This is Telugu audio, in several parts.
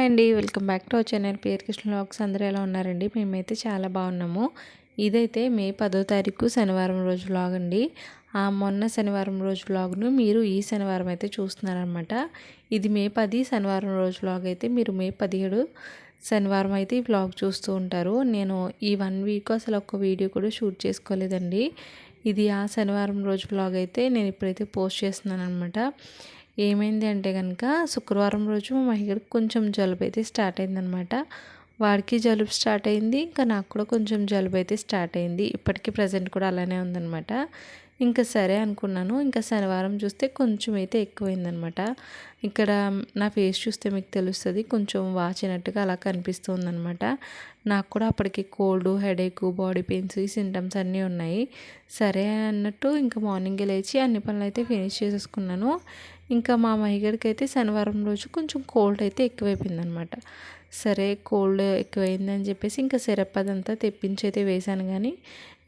హాయ్ అండి. Welcome back to our channel. పేరు కృష్ణ వ్లాగ్స్. అందరూ ఎలా ఉన్నారండి? మేమైతే చాలా బాగున్నాము. ఇదైతే మే పదో తారీఖు శనివారం రోజు వ్లాగ్ అండి. ఆ మొన్న శనివారం రోజు వ్లాగ్ను మీరు ఈ శనివారం అయితే చూస్తున్నారనమాట ఇది మే పది శనివారం రోజు వ్లాగ్ అయితే. మీరు మే పదిహేడు శనివారం అయితే ఈ వ్లాగ్ చూస్తూ ఉంటారు. నేను ఈ వన్ వీక్ అసలు ఒక్క వీడియో కూడా షూట్ చేసుకోలేదండి. ఇది ఆ శనివారం రోజు వ్లాగ్ అయితే నేను ఇప్పుడైతే పోస్ట్ చేస్తున్నాను అనమాట ఏమైంది అంటే కనుక శుక్రవారం రోజు మా మహిళకి కొంచెం జలుబు అయితే స్టార్ట్ అయిందనమాట వాడికి జలుబు స్టార్ట్ అయింది ఇంకా నాకు కూడా కొంచెం జలుబు అయితే స్టార్ట్ అయింది. ఇప్పటికీ ప్రజెంట్ కూడా అలానే ఉందనమాట ఇంకా సరే అనుకున్నాను. ఇంకా శనివారం చూస్తే కొంచెం అయితే ఎక్కువైందనమాట ఇక్కడ నా ఫేస్ చూస్తే మీకు తెలుస్తుంది కొంచెం వాచినట్టుగా అలా కనిపిస్తుందనమాట నాకు కూడా అప్పటికి కోల్డ్ హెడేక్ బాడీ పెయిన్స్ ఈ సింటమ్స్ అన్నీ ఉన్నాయి. సరే అన్నట్టు ఇంకా మార్నింగ్ లేచి అన్ని పనులు అయితే ఫినిష్ చేసేసుకున్నాను. ఇంకా మా మహిగడికి అయితే శనివారం రోజు కొంచెం కోల్డ్ అయితే ఎక్కువైపోయింది అనమాట సరే కోల్డ్ ఎక్కువైందని చెప్పేసి ఇంకా సిరప్ అదంతా తెప్పించి అయితే వేశాను కానీ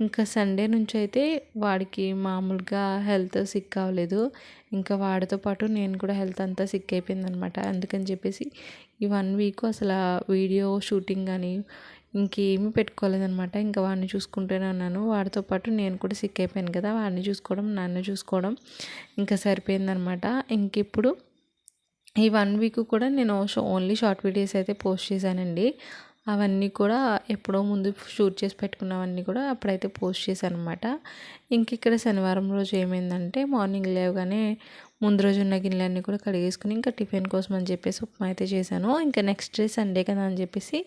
ఇంకా సండే నుంచి అయితే వాడికి మామూలుగా హెల్త్ సిక్ అవ్వలేదు ఇంకా వాడితో పాటు నేను కూడా హెల్త్ అంతా సిక్ అయిపోయింది అనమాట అందుకని చెప్పేసి ఈ వన్ వీక్ అసలు వీడియో షూటింగ్ కానీ ఇంకేమీ పెట్టుకోలేదనమాట ఇంకా వాడిని చూసుకుంటూనే ఉన్నాను. వాడితో పాటు నేను కూడా సిక్ అయిపోయాను కదా. వాడిని చూసుకోవడం నన్ను చూసుకోవడం ఇంకా సరిపోయిందనమాట ఇంక ఇప్పుడు ఈ వన్ వీక్ కూడా నేను ఓన్లీ షార్ట్ వీడియోస్ అయితే పోస్ట్ చేశానండి. అవన్నీ కూడా ఎప్పుడో ముందు షూట్ చేసి పెట్టుకున్నవన్నీ కూడా అప్పుడైతే పోస్ట్ చేశాను అనమాట ఇంక ఇక్కడ శనివారం రోజు ఏమైందంటే మార్నింగ్ లేవగానే ముందు రోజు ఉన్న గిన్నెలన్నీ కూడా కడిగేసుకుని ఇంకా టిఫిన్ కోసం అని చెప్పేసి ఉప్మా అయితే చేశాను. ఇంకా నెక్స్ట్ డే సండే కదా అని చెప్పేసి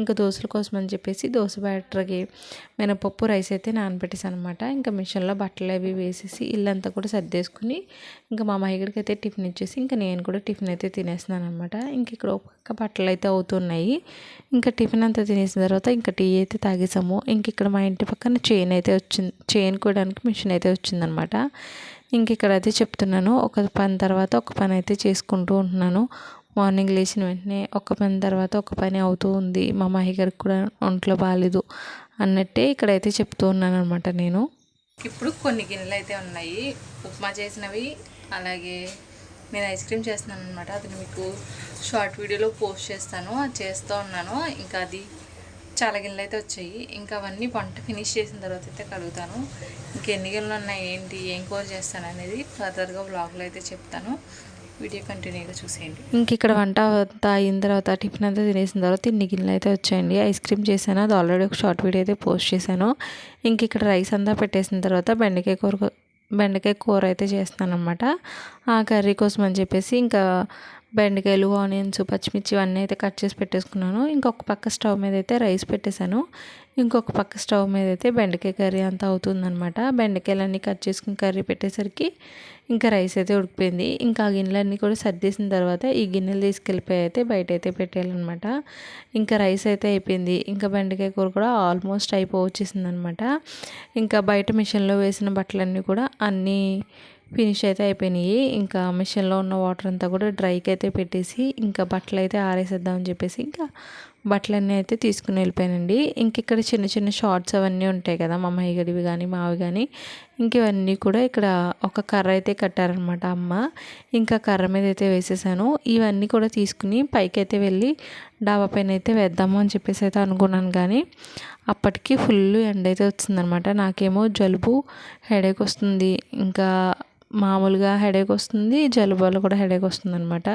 ఇంకా దోశల కోసం అని చెప్పేసి దోశ బ్యాటర్కి మినపప్పు రైస్ అయితే నానబెట్టేసాను అనమాట ఇంకా మిషన్లో బట్టలు అవి వేసేసి ఇల్లంతా కూడా సర్దేసుకుని ఇంకా మా మహిగడికి అయితే టిఫిన్ ఇచ్చేసి ఇంకా నేను కూడా టిఫిన్ అయితే తినేస్తున్నాను అనమాట ఇంక ఇక్కడ ఒక బట్టలు అయితే అవుతున్నాయి. ఇంకా టిఫిన్ అంతా తినేసిన తర్వాత ఇంకా టీ అయితే తాగేసాము. ఇంక ఇక్కడ మా ఇంటి పక్కన చైన్ అయితే వచ్చింది చైన్ కోయడానికి మిషన్ అయితే వచ్చిందనమాట ఇంక ఇక్కడ అయితే చెప్తున్నాను ఒక పని తర్వాత ఒక పని అయితే చేసుకుంటూ ఉంటున్నాను. మార్నింగ్ లేచిన వెంటనే ఒక పని తర్వాత ఒక పని అవుతూ ఉంది. మా మాహి గారికి కూడా ఒంట్లో బాగాలేదు అన్నట్టే ఇక్కడైతే చెప్తూ ఉన్నాను అనమాట నేను. ఇప్పుడు కొన్ని గిన్నెలు అయితే ఉన్నాయి. ఉప్మా చేసినవి అలాగే నేను ఐస్ క్రీమ్ చేస్తున్నాను అనమాట అది మీకు షార్ట్ వీడియోలో పోస్ట్ చేస్తాను. అది చేస్తూ ఉన్నాను. ఇంకా అది చాలా గిన్నెలు అయితే వచ్చాయి. ఇంకా అవన్నీ వంట ఫినిష్ చేసిన తర్వాత అయితే కడుగుతాను. ఇంకెన్ని గిన్నెలు ఉన్నాయి ఏంటి ఏం కూర చేస్తాను అనేది ఫర్దర్గా బ్లాగ్లో అయితే చెప్తాను. వీడియో కంటిన్యూగా చూసేయండి. ఇంక ఇక్కడ వంట అంతా అయిన తర్వాత టిఫిన్ అంతా తినేసిన తర్వాత ఇన్ని గిన్నెలు అయితే వచ్చాయండి. ఐస్ క్రీమ్ చేశాను. అది ఆల్రెడీ ఒక షార్ట్ వీడియో అయితే పోస్ట్ చేశాను. ఇంక ఇక్కడ రైస్ అంతా పెట్టేసిన తర్వాత బెండకాయ కూర బెండకాయ కూర అయితే చేస్తాను అనమాట ఆ కర్రీ కోసం అని చెప్పేసి ఇంకా బెండకాయలు ఆనియన్స్ పచ్చిమిర్చి ఇవన్నీ అయితే కట్ చేసి పెట్టేసుకున్నాను. ఇంకొక పక్క స్టవ్ మీద అయితే రైస్ పెట్టేశాను. ఇంకొక పక్క స్టవ్ మీద అయితే బెండకాయ కర్రీ అంతా అవుతుందనమాట బెండకాయలన్నీ కట్ చేసుకుని కర్రీ పెట్టేసరికి ఇంకా రైస్ అయితే ఉడికిపోయింది. ఇంకా ఆ గిన్నెలన్నీ కూడా సర్దేసిన తర్వాత ఈ గిన్నెలు తీసుకెళ్ళిపోయి అయితే బయట అయితే పెట్టేయాలన్నమాట. ఇంకా రైస్ అయితే అయిపోయింది. ఇంకా బెండకాయ కూర కూడా ఆల్మోస్ట్ అయిపోవచ్చేసింది అనమాట ఇంకా బయట మిషన్లో వేసిన బట్టలన్నీ కూడా అన్నీ ఫినిష్ అయితే అయిపోయినాయి. ఇంకా మిషన్లో ఉన్న వాటర్ అంతా కూడా డ్రైకి అయితే పెట్టేసి ఇంకా బట్టలు అయితే ఆరేసేద్దామని చెప్పేసి ఇంకా బట్టలన్నీ అయితే తీసుకుని వెళ్ళిపోయానండి. ఇంక ఇక్కడ చిన్న చిన్న షార్ట్స్ అవన్నీ ఉంటాయి కదా మా గడివి కానీ మావి కానీ ఇంక ఇవన్నీ కూడా ఇక్కడ ఒక కర్ర అయితే కట్టారనమాట అమ్మ. ఇంకా కర్ర మీద అయితే వేసేసాను. ఇవన్నీ కూడా తీసుకుని పైకి అయితే వెళ్ళి డాబా పైన అయితే వేద్దాము అని చెప్పేసి అయితే అనుకున్నాను కానీ అప్పటికి ఫుల్ ఎండ అయితే వచ్చిందనమాట నాకేమో జలుబు హెడేక్ వస్తుంది. ఇంకా మామూలుగా హెడేక్ వస్తుంది జలుబు వల్ల కూడా హెడేక్ వస్తుంది అనమాట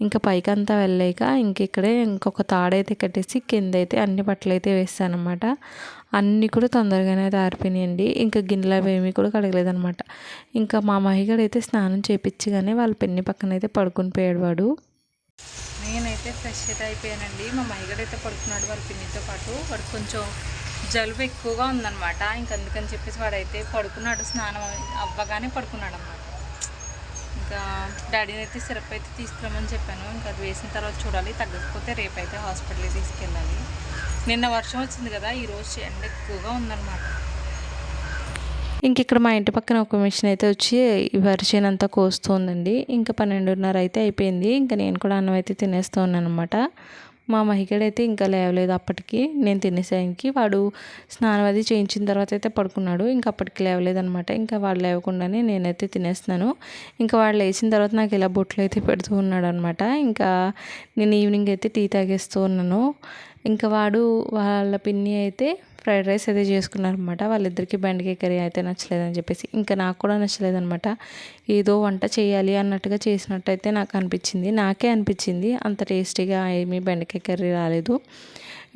ఇంకా పైకి అంతా వెళ్ళాక ఇంక ఇక్కడే ఇంకొక తాడైతే కట్టేసి కింద అయితే అన్ని బట్టలు అయితే వేస్తానమాట అనమాట అన్నీ కూడా తొందరగానే అయితే ఆరిపోయినాయండి. ఇంకా గిన్నెలు అవి ఏమీ కూడా కడగలేదనమాట ఇంకా మా మహిగడు అయితే స్నానం కానీ వాళ్ళ పెన్ని పక్కన అయితే పడుకుని పోయాడు వాడు నేనైతే ఫ్రెష్ అయితే అయిపోయానండి. మా మహిగడు అయితే పడుకున్నాడు వాళ్ళ పిన్నితో పాటు. వాడు కొంచెం జలుబు ఎక్కువగా ఉందన్నమాట. ఇంక అందుకని చెప్పేసి వాడైతే పడుకున్నాడు. స్నానం అవ్వగానే పడుకున్నాడు అనమాట ఇంకా డాడీని అయితే సిరప్ అయితే తీసుకురామని చెప్పాను. ఇంకా అది వేసిన తర్వాత చూడాలి. తగ్గకపోతే రేపు అయితే హాస్పిటల్కి తీసుకెళ్ళాలి. నిన్న వర్షం వచ్చింది కదా ఈరోజు ఎండ ఎక్కువగా ఉందన్నమాట. ఇంక ఇక్కడ మా ఇంటి పక్కన ఒక మిషన్ అయితే వచ్చి వరిచేను అంతా కోస్తుందండి. ఇంకా పన్నెండున్నర అయితే అయిపోయింది. ఇంకా నేను కూడా అన్నం అయితే తినేస్తూ ఉన్నాను అనమాట మా మహికడైతే ఇంకా లేవలేదు అప్పటికి. నేను తినేసానికి వాడు స్నానం అది చేయించిన తర్వాత అయితే పడుకున్నాడు. ఇంకా అప్పటికి లేవలేదు అనమాట ఇంకా వాడు లేవకుండానే నేనైతే తినేస్తున్నాను. ఇంకా వాడు లేచిన తర్వాత నాకు ఇలా బొట్లు అయితే పెడుతూ ఉన్నాడు అనమాట ఇంకా నేను ఈవినింగ్ అయితే టీ తాగేస్తూ ఉన్నాను. ఇంకా వాడు వాళ్ళ పిన్ని అయితే ఫ్రైడ్ రైస్ అయితే చేసుకున్నారనమాట. వాళ్ళిద్దరికీ బెండకాయ కర్రీ అయితే నచ్చలేదని చెప్పేసి. ఇంకా నాకు కూడా నచ్చలేదనమాట. ఏదో వంట చేయాలి అన్నట్టుగా చేసినట్టయితే నాకు అనిపించింది. నాకే అనిపించింది. అంత టేస్టీగా ఏమీ బెండకాయ కర్రీ రాలేదు.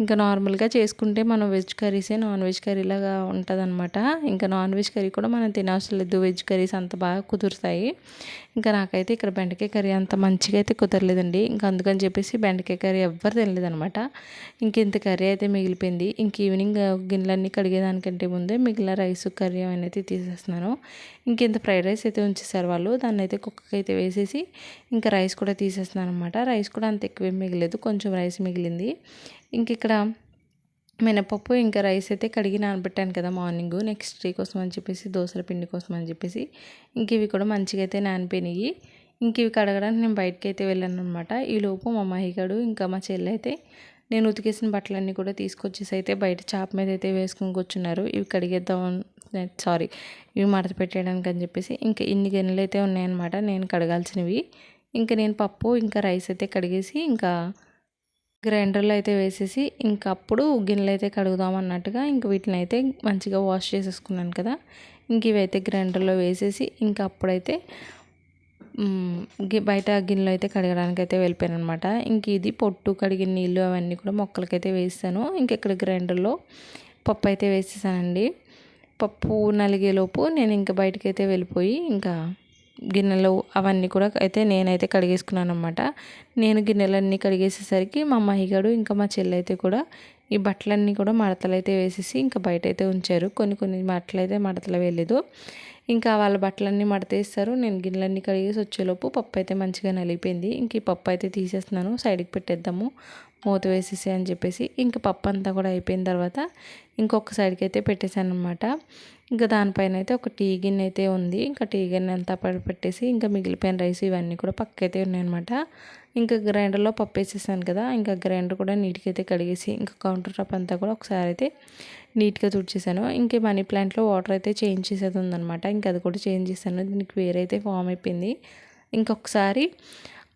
ఇంకా నార్మల్గా చేసుకుంటే మనం వెజ్ కర్రీసే నాన్ వెజ్ కర్రీలాగా ఉంటుంది అనమాట ఇంకా నాన్ వెజ్ కర్రీ కూడా మనం తినవసరం లేదు. వెజ్ కర్రీస్ అంత బాగా కుదురుతాయి. ఇంకా నాకైతే ఇక్కడ బెండకాయ కర్రీ అంత మంచిగా అయితే కుదరలేదండి. ఇంకా అందుకని చెప్పేసి బెండకాయ కర్రీ ఎవ్వరు తినలేదు అనమాట ఇంక ఇంత కర్రీ అయితే మిగిలిపోయింది. ఇంక ఈవినింగ్ గిన్నెలన్నీ కడిగేదానికంటే ముందే మిగిలిన రైస్ కర్రీ అనేది తీసేస్తున్నాను. ఇంక ఇంత ఫ్రైడ్ రైస్ అయితే ఉంచేసారు వాళ్ళు. దాన్ని అయితే కుక్కకి అయితే వేసేసి ఇంకా రైస్ కూడా తీసేస్తున్నాను అనమాట రైస్ కూడా అంత ఎక్కువ మిగిలేదు. కొంచెం రైస్ మిగిలింది. ఇంక ఇక్కడ మినపప్పు ఇంకా రైస్ అయితే కడిగి నానబెట్టాను కదా మార్నింగ్. నెక్స్ట్ డే కోసం అని చెప్పేసి దోశల పిండి కోసం అని చెప్పేసి ఇంక ఇవి కూడా మంచిగా అయితే నానిపోయినాయి. ఇంక ఇవి కడగడానికి నేను బయటకి అయితే వెళ్ళాను అనమాట ఈలోపు మా మహిగాడు ఇంకా మా చెల్లి అయితే నేను ఉతికేసిన బట్టలన్నీ కూడా తీసుకొచ్చేసి అయితే బయట చాప మీద అయితే వేసుకొని కూర్చున్నారు. ఇవి కడిగేద్దాం సారీ ఇవి మడత పెట్టేయడానికి అని చెప్పేసి ఇంకా ఇన్ని గిన్నెలు అయితే ఉన్నాయన్నమాట. నేను కడగాల్సినవి. ఇంకా నేను పప్పు ఇంకా రైస్ అయితే కడిగేసి ఇంకా గ్రైండర్లో అయితే వేసేసి ఇంక అప్పుడు గిన్నెలు అయితే కడుగుదాం అన్నట్టుగా ఇంక వీటిని అయితే మంచిగా వాష్ చేసేసుకున్నాను కదా. ఇంక ఇవైతే గ్రైండర్లో వేసేసి ఇంకా అప్పుడైతే బయట గిన్నెలో అయితే కడగడానికి అయితే వెళ్ళిపోయాను అనమాట ఇంక ఇది పొట్టు కడిగిన నీళ్ళు అవన్నీ కూడా మొక్కలకైతే వేసాను ఇంక ఇక్కడ గ్రైండర్లో పప్పు అయితే వేసేసానండి. పప్పు నలిగేలోపు నేను ఇంకా బయటకైతే వెళ్ళిపోయి ఇంకా గిన్నెలు అవన్నీ కూడా అయితే నేనైతే కడిగేసుకున్నాను అనమాట నేను గిన్నెలన్నీ కడిగేసేసరికి మా మహిగాడు ఇంకా మా చెల్లైతే అయితే కూడా ఈ బట్టలన్నీ కూడా మడతలు అయితే వేసేసి ఇంకా బయట అయితే ఉంచారు. కొన్ని కొన్ని బట్టలు అయితే మడతలు వేయలేదు. ఇంకా వాళ్ళ బట్టలన్నీ మడతేస్తారు. నేను గిన్నెలన్నీ కడిగేసి వచ్చేలోపు పప్పు అయితే మంచిగా నలిగిపోయింది. ఇంక ఈ పప్పు అయితే తీసేస్తున్నాను. సైడ్కి పెట్టేద్దాము. మూత వేసేసి అని చెప్పేసి ఇంకా పప్పు అంతా కూడా అయిపోయిన తర్వాత ఇంకొక సైడ్కి అయితే పెట్టేశాను అనమాట ఇంకా దానిపైన అయితే ఒక టీ గిన్నె అయితే ఉంది. ఇంకా టీ గిన్నె అంతా పెట్టేసి ఇంకా మిగిలిపోయిన రైస్ ఇవన్నీ కూడా పక్కైతే ఉన్నాయన్నమాట ఇంకా గ్రైండర్లో పప్పు వేసేసాను కదా ఇంకా గ్రైండర్ కూడా నీట్గా అయితే కడిగేసి ఇంకా కౌంటర్ టాప్ అంతా కూడా ఒకసారి అయితే నీట్గా తుడిచేసాను. ఇంకే మనీ ప్లాంట్లో వాటర్ అయితే చేంజ్ చేసేది ఉందన్నమాట. ఇంకా అది కూడా చేంజ్ చేశాను. దీనికి వేరైతే ఫామ్ అయిపోయింది. ఇంకొకసారి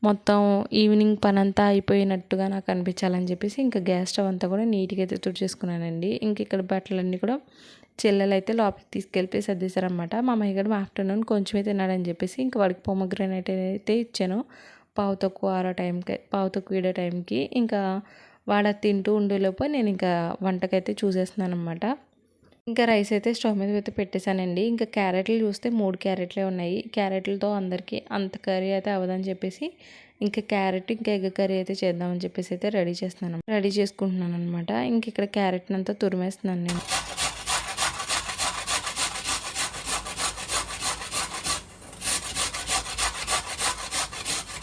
మొత్తం ఈవినింగ్ పని అంతా అయిపోయినట్టుగా నాకు అనిపించాలని చెప్పేసి ఇంకా గ్యాస్ స్టవ్ అంతా కూడా నీట్గా అయితే తుడిచేసుకున్నానండి. ఇంక ఇక్కడ బట్టలన్నీ కూడా చెల్లెలు అయితే లోపలికి తీసుకెళ్ళి సర్దేశారనమాట మా మహిగడు ఆఫ్టర్నూన్ కొంచెమే తిన్నాడని చెప్పేసి ఇంకా వాడికి పొమగ్రనేట్ అయితే ఇచ్చాను. పావు తక్కువ ఆరో టైంకి పావు తక్కువ ఏడో టైంకి. ఇంకా వాడ తింటూ ఉండేలోపు నేను ఇంకా వంటకైతే చూసేస్తున్నాను అనమాట ఇంకా రైస్ అయితే స్టవ్ మీద అయితే పెట్టేశానండి. ఇంకా క్యారెట్లు చూస్తే మూడు క్యారెట్లే ఉన్నాయి. క్యారెట్లతో అందరికీ అంత కర్రీ అయితే అవ్వదని చెప్పేసి ఇంకా క్యారెట్ ఇంకా ఎగ్ కర్రీ అయితే చేద్దామని చెప్పేసి అయితే రెడీ చేస్తున్నాను. రెడీ చేసుకుంటున్నాను అనమాట ఇంక ఇక్కడ క్యారెట్ని అంతా తురిమేస్తున్నాను నేను.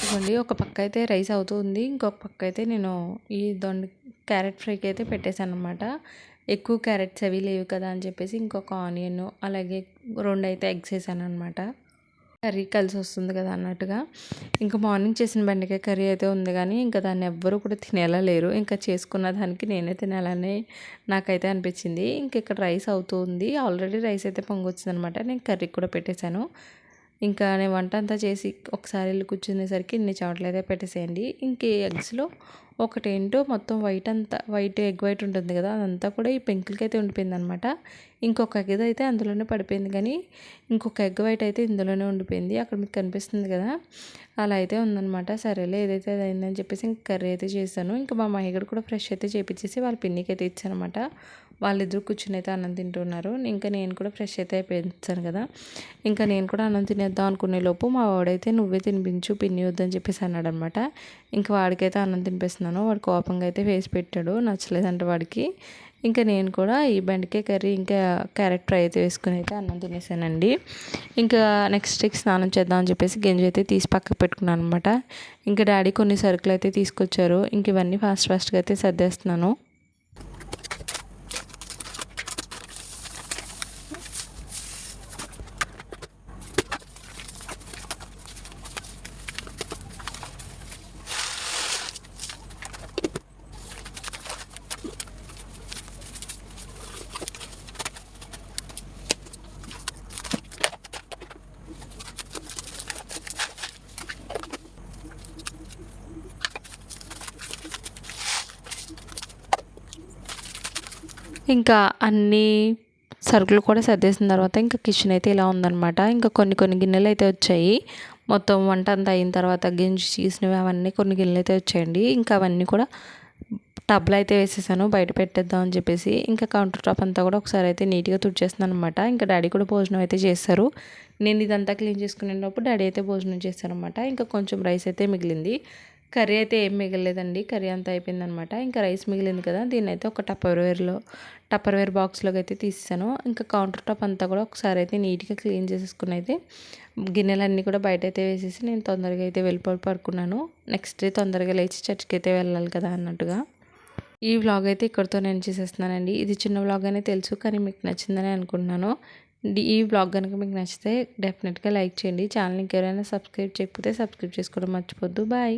ఇదిగోండి ఒక పక్క అయితే రైస్ అవుతుంది ఇంకొక పక్క అయితే నేను ఈ దొండ క్యారెట్ ఫ్రైకి అయితే పెట్టేశాను అనమాట ఎక్కువ క్యారెట్స్ అవి లేవు కదా అని చెప్పేసి ఇంకొక ఆనియన్ అలాగే రెండు అయితే ఎగ్స్ వేసాను అనమాట కర్రీ కలిసి వస్తుంది కదా అన్నట్టుగా. ఇంకా మార్నింగ్ చేసిన బెండకాయ కర్రీ అయితే ఉంది కానీ ఇంకా దాన్ని ఎవ్వరూ కూడా తినేలా లేరు. ఇంకా చేసుకున్న దానికి నేనే తినాలని నాకైతే అనిపించింది. ఇంక ఇక్కడ రైస్ అవుతుంది ఆల్రెడీ రైస్ అయితే పొంగొచ్చింది అనమాట నేను కర్రీ కూడా పెట్టేశాను. ఇంకా నేను వంట అంతా చేసి ఒకసారి వెళ్ళి కూర్చునేసరికి ఇన్ని చోట్ల అయితే పెట్టేసేయండి. ఇంకే ఎగ్స్లో ఒకటేంటో మొత్తం వైట్ అంతా వైట్ ఎగ్ వైట్ ఉంటుంది కదా అదంతా కూడా ఈ పెంకులకి అయితే ఉండిపోయింది అనమాట ఇంకొక ఎగ్ అయితే అందులోనే పడిపోయింది కానీ ఇంకొక ఎగ్ వైట్ అయితే ఇందులోనే ఉండిపోయింది. అక్కడ మీకు కనిపిస్తుంది కదా అలా అయితే ఉందనమాట సరేలే ఏదైతే అది అయిందని చెప్పేసి ఇంక కర్రీ అయితే చేశాను. ఇంకా మా మహిగడు కూడా ఫ్రెష్ అయితే చేపించేసి వాళ్ళ పిన్నికి అయితే ఇచ్చానమాట వాళ్ళిద్దరు కూర్చుని అయితే అన్నం తింటున్నారు. ఇంకా నేను కూడా ఫ్రెష్ అయితే అయిపోయించాను కదా ఇంకా నేను కూడా అన్నం తినేద్దాం అనుకునే లోపు మా వాడైతే నువ్వే తినిపించు పిన్ని వద్దని చెప్పేసి అన్నాడు అనమాట ఇంకా వాడికైతే అన్నం తినిపిస్తున్నాను. వాడు కోపంగా అయితే ఫేస్ పెట్టాడు. నచ్చలేదంటే వాడికి. ఇంకా నేను కూడా ఈ బెండకాయ కర్రీ ఇంకా క్యారెట్ ఫ్రై అయితే వేసుకుని అయితే అన్నం తినేసానండి. ఇంకా నెక్స్ట్ స్నానం చేద్దామని చెప్పేసి గింజ అయితే తీసి పక్కకు పెట్టుకున్నాను అనమాట ఇంకా డాడీ కొన్ని సరుకులు అయితే తీసుకొచ్చారు. ఇంక ఇవన్నీ ఫాస్ట్ ఫాస్ట్గా అయితే సర్దేస్తున్నాను. ఇంకా అన్నీ సరుకులు కూడా సర్దేసిన తర్వాత ఇంకా కిచెన్ అయితే ఇలా ఉందన్నమాట. ఇంకా కొన్ని కొన్ని గిన్నెలు అయితే వచ్చాయి. మొత్తం వంట అంతా అయిన తర్వాత గింజి చేసినవి అవన్నీ కొన్ని గిన్నెలు అయితే వచ్చాయండి. ఇంకా అవన్నీ కూడా టబ్లో అయితే వేసేసాను. బయట పెట్టేద్దాం అని చెప్పేసి ఇంకా కౌంటర్ టాప్ అంతా కూడా ఒకసారి అయితే నీట్గా తుడిచేస్తున్నాను అనమాట ఇంకా డాడీ కూడా భోజనం అయితే చేస్తారు. నేను ఇదంతా క్లీన్ చేసుకునేటప్పుడు డాడీ అయితే భోజనం చేస్తారనమాట ఇంకా కొంచెం రైస్ అయితే మిగిలింది. కర్రీ అయితే ఏం మిగలేదండి. కర్రీ అంతా అయిపోయిందనమాట. ఇంకా రైస్ మిగిలింది కదా దీన్ని అయితే ఒక టప్పర్వేర్లో టప్పర్వేర్ బాక్స్లోకి అయితే తీసాను ఇంకా కౌంటర్ టాప్ అంతా కూడా ఒకసారి అయితే నీట్గా క్లీన్ చేసేసుకుని అయితే గిన్నెలన్నీ కూడా బయట అయితే వేసేసి నేను తొందరగా అయితే వెళ్ళిపోయి పడుకున్నాను. నెక్స్ట్ డే తొందరగా లేచి చర్చికి అయితే వెళ్ళాలి కదా అన్నట్టుగా. ఈ వ్లాగ్ అయితే ఇక్కడితో నేను చేసేస్తున్నానండి. ఇది చిన్న వ్లాగ్ అనే తెలుసు కానీ మీకు నచ్చిందని అనుకుంటున్నాను. ఈ వ్లాగ్ కనుక మీకు నచ్చితే డెఫినెట్గా లైక్ చేయండి. ఛానల్ ఇంకెవరైనా సబ్స్క్రైబ్ చేయకపోతే సబ్స్క్రైబ్ చేసుకోవడం మర్చిపోద్దు బాయ్!